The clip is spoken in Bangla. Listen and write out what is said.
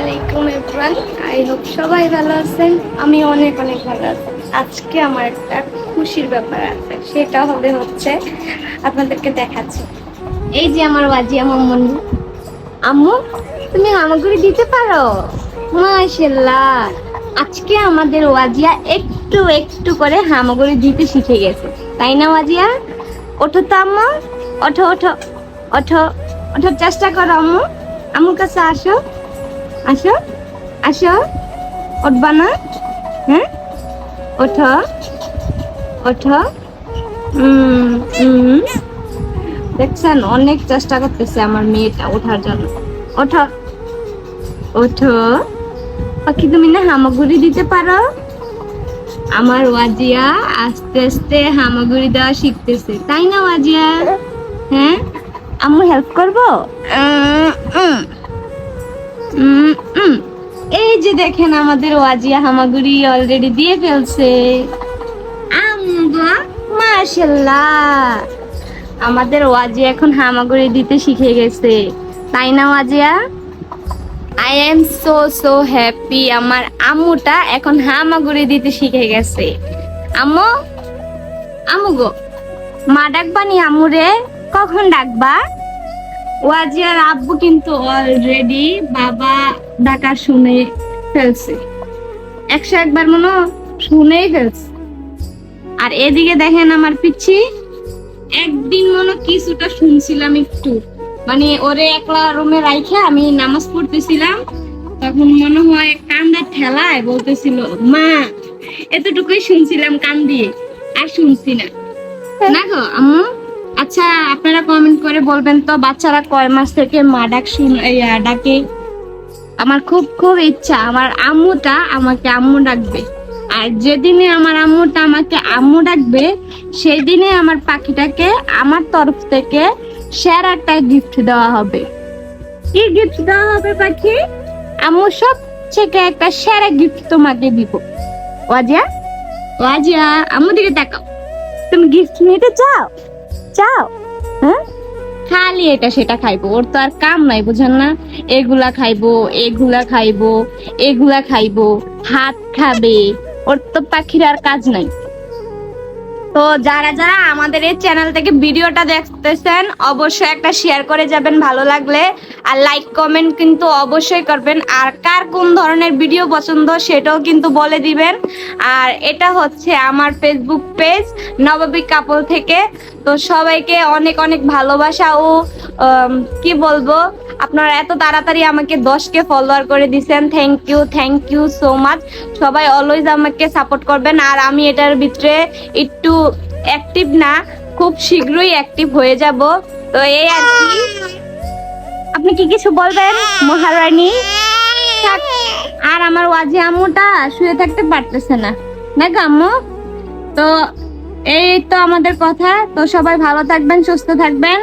আলাইকুম এভরিওয়ান আই হোপ সবাই ভালো আছেন। আমি অনেক অনেক ভালো আছি। আজকে আমার একটা খুশির ব্যাপার আছে। সেটা হবে হচ্ছে আপনাদেরকে দেখাচ্ছি। এই যে আমার ওয়াজিয়া মামনি আম্মু, তুমি হামাগুড়ি দিতে পারো? মাশাল্লাহ আজকে আমাদের ওয়াজিয়া একটু একটু করে হামাগুড়ি দিতে শিখে গেছে। তাই না ওয়াজিয়া? ওঠো তো আম্মু। ওঠো ওঠো। ওঠো ওঠার চেষ্টা করো আম্মু। আমার কাছে আসো। আসো আসো। উঠবা না হ্যাঁ? ওঠো ওঠো। দেখছেন, অনেক চেষ্টা করতেছে আমার মেয়েটা ওঠার জন্য। ওঠো ওঠো। পাখি তুমি না হামাগুড়ি দিতে পারো? আমার ওয়াজিয়া আস্তে আস্তে হামাগুড়ি দেওয়া শিখতেছে। তাই না, ওয়াজিয়া? হ্যাঁ? আম্মু হেল্প করব? দেখেন আমাদের ওয়াজিয়া হামাগুড়ি অলরেডি দিয়ে ফেলছে। আমাদের ওয়াজিয়া এখন হামাগুড়ি দিতে শিখে গেছে। তাই না Wazia? I am so so happy আমার আম্মুটা এখন হামাগুড়ি দিতে শিখে গেছে। আম্মু আম্মু গো, মা ডাকবা নি আম্মুরে কখন ডাকবা? ওয়াজিয়ার আব্বু কিন্তু অলরেডি বাবা ডাকা শুনে ফেলছে। একশো একবার মনে শুনেই ফেলছে। আর এদিকে দেখেন আমার পিচ্ছি, একদিন মনে কিছুটা শুনছিলাম একটু। মানে ওরে একলা রুমে রাইখে আমি নামাজ পড়তেছিলাম, তখন মনে হয় কান্দার ঠেলায় বলতেছিল, মা, এতটুকুই শুনছিলাম কান দিয়ে, আর শুনছি না। না গো, আম্মু? আচ্ছা আপনারা কমেন্ট করে বলবেন তো, বাচ্চারা কয় মাস থেকে মা ডাক শুন ডাকে? আমার খুব খুব ইচ্ছা। আমার আম্মুটা আমাকে আম্মু ডাকবে। আর যেদিনে আমার আম্মুটা আমাকে আম্মু ডাকবে সেই দিনে আমার পাখিটাকে আমার তরফ থেকে সেরা একটা গিফট দেওয়া হবে। কি গিফট দেওয়া হবে পাখি? আম্মু সব থেকে একটা সেরা গিফট তোমাকে দিব। ওয়াজিয়া? ওয়াজিয়া, আম্মু দিকে তাকাও। তুমি গিফট নিতে চাও? চাও? খালি এটা সেটা খাইবো। ওর তো আর কাম নাই, বুঝেন না? এগুলা খাইবো এগুলা খাইবো এগুলা খাইবো হাত খাবে। ওর তো পাখির আর কাজ নাই। তো যারা যারা আমাদের এই চ্যানেল থেকে ভিডিওটা দেখতেছেন, অবশ্যই একটা শেয়ার করে যাবেন ভালো লাগলে। আর লাইক কমেন্ট কিন্তু অবশ্যই করবেন। আর কার কোন ধরনের ভিডিও পছন্দ সেটাও কিন্তু বলে দিবেন। আর এটা হচ্ছে আমার ফেসবুক পেজ নবাবী কাপল থেকে। তো সবাইকে অনেক অনেক ভালোবাসা ও কি বলব? আপনারা এত তাড়াতাড়ি আমাকে দশকে ফলোয়ার করে দিচ্ছেন thank you thank you so much সবাই অলওয়েজ আমাকে সাপোর্ট করবেন, আর আমি এটার ভিতরে একটু অ্যাক্টিভ না, খুব শীঘ্রই অ্যাক্টিভ হয়ে যাব। তো এই আর কি। আপনি কি কিছু বলবেন, মহারানী? আর আমার ওয়াজি আম্মুটা শুয়ে থাকতে পারতেছে না। না আম্মু? তো এই তো আমাদের কথা। তো সবাই ভালো থাকবেন, সুস্থ থাকবেন।